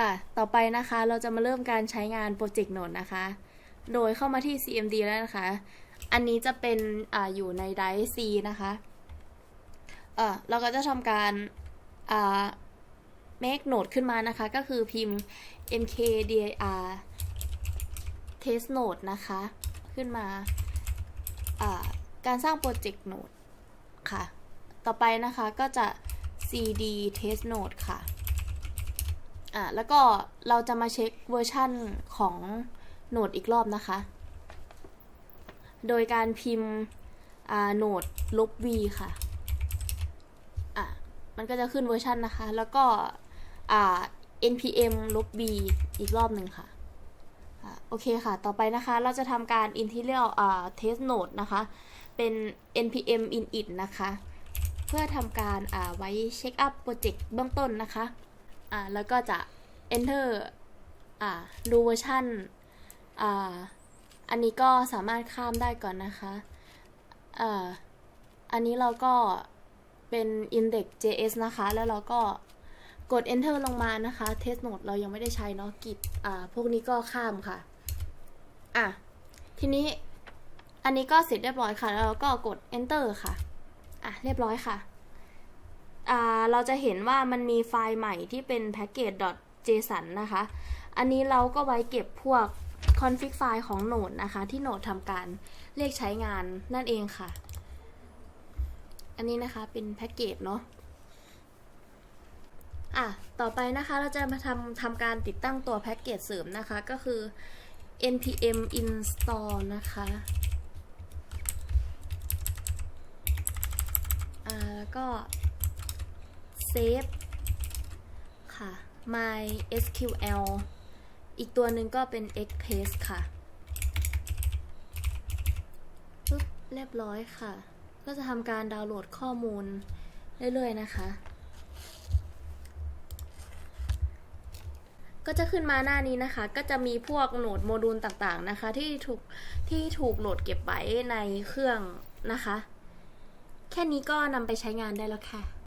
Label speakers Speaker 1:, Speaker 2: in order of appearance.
Speaker 1: อะต่อไปนะคะเราจะมาเริ่มการใช้งานโปรเจกต์โนดนะคะ โดยเข้ามาที่ CMD แล้วนะคะ อันนี้จะเป็นอ่าอยู่ใน Drive C นะคะเออเราก็จะทำการอ่า make node ขึ้นมานะคะ ก็คือพิมพ์ mkdir test node นะคะ ขึ้นมาอ่าการสร้างโปรเจกต์โนดค่ะ ต่อไปนะคะก็จะ cd test node ค่ะ อะแล้วก็เราจะมาเช็คเวอร์ชั่นของโหนดอีกรอบนะคะ โดยการพิมพ์อ่าโหนดลบ v ค่ะ อะ มันก็จะขึ้นเวอร์ชันนะคะ แล้วก็อ่า npm ลบ v อีกรอบหนึ่งค่ะอะ โอเคค่ะ ต่อไปนะคะ เราจะทำการ integral อ่า test node นะคะ เป็น npm init นะคะ เพื่อทำการอ่าไว้เช็คอัพโปรเจกต์เบื้องต้นนะคะ อ่าแล้วก็จะ enter อ่าดูเวอร์ชันอ่าอันนี้ก็สามารถข้ามได้ก่อนนะคะอ่าอันนี้เราก็เป็น index.js นะคะ แล้วเราก็กด enter ลงมานะคะ test node เรายังไม่ได้ใช้เนาะกิจอ่าพวกนี้ก็ข้ามค่ะ อะ ทีนี้อันนี้ก็เสร็จเรียบร้อยค่ะ แล้วเราก็กด enter ค่ะ อะ เรียบร้อยค่ะ เราจะเห็นว่ามันมีไฟล์ใหม่ที่เป็น package.json นะคะ อันนี้เราก็ไว้เก็บพวก config ไฟล์ของโนดนะคะ ที่โนดทำการเรียกใช้งานนั่นเองค่ะ อันนี้นะคะเป็นแพ็กเกจเนาะอะ ต่อไปนะคะเราจะมาทำทำการติดตั้งตัวแพ็กเกจเสริมนะคะ ก็คือ npm install นะคะอ่าแล้วก็ save ค่ะ my sql อีกตัวหนึ่งก็เป็น express ค่ะปึ๊บเรียบร้อยค่ะ ก็จะทำการดาวน์โหลดข้อมูลเรื่อยๆนะคะ ก็จะขึ้นมาหน้านี้นะคะ ก็จะมีพวกโหนดโมดูลต่างๆนะคะ ที่ถูกที่ถูกโหลดเก็บไว้ในเครื่องนะคะ แค่นี้ก็นำไปใช้งานได้แล้วค่ะ